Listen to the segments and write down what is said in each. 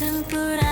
and put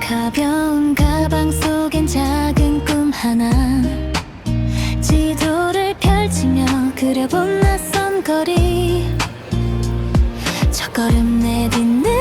가벼운 가방 속엔 작은 꿈 하나. 지도를 펼치며 그려본 낯선 거리. 첫 걸음 내딛는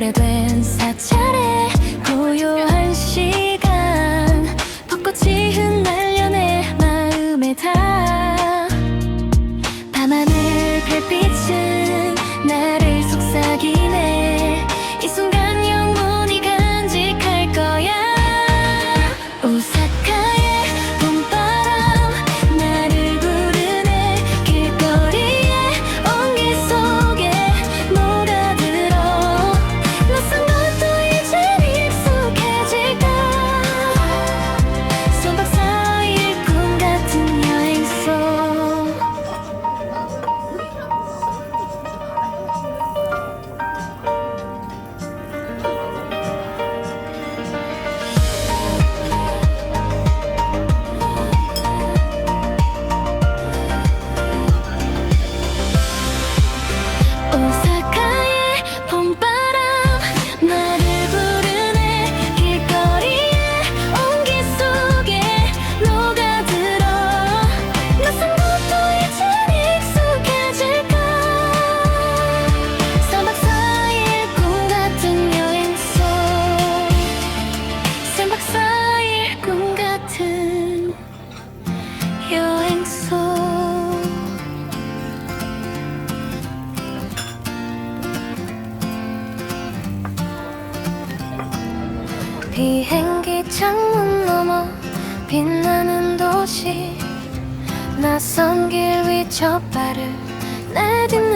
오래된 사채 비행기 창문 넘어 빛나는 도시. 낯선 길 위첫 발을 내딛는